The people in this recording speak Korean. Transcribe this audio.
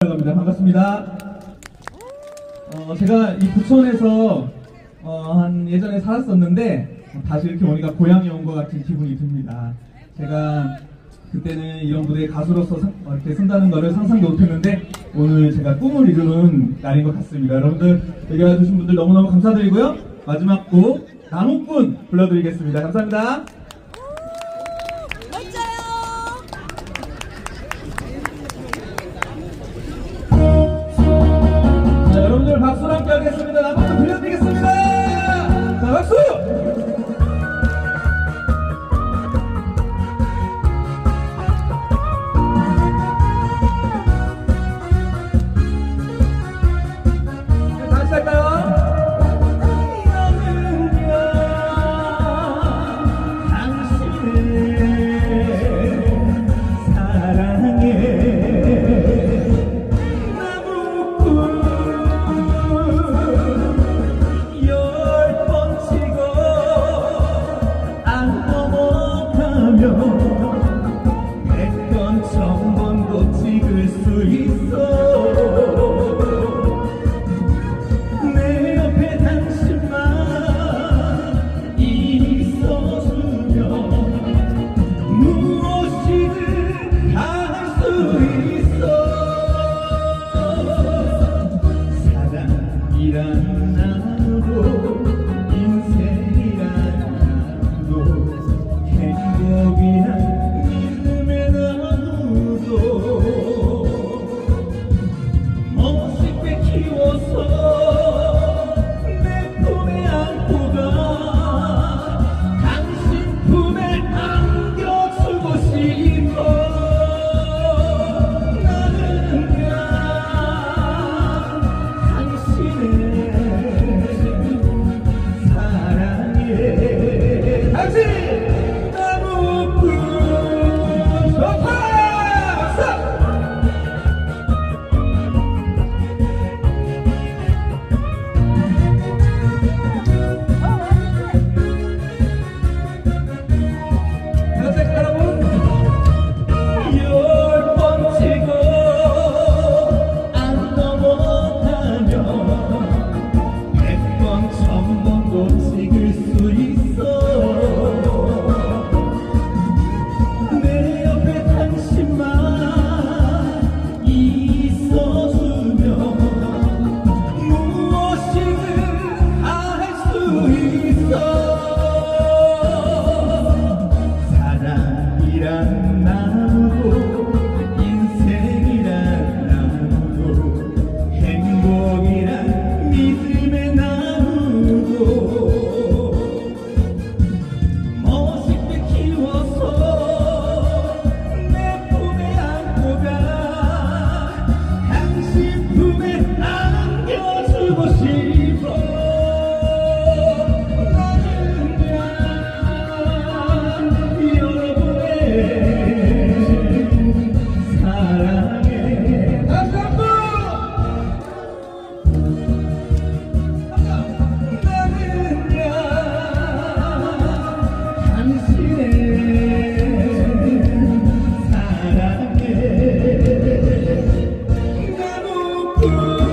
반갑습니다. 반갑습니다. 어, 제가 이 부천에서 어, 한 예전에 살았었는데 다시 이렇게 오니까 고향에 온 것 같은 기분이 듭니다. 제가 그때는 이런 무대에 가수로서 상- 어, 이렇게 쓴다는 것을 상상도 못했는데 오늘 제가 꿈을 이루는 날인 것 같습니다. 여러분들 여기 와주신 분들 너무너무 감사드리고요. 마지막 곡 나무꾼 불러드리겠습니다. 감사합니다. Oh.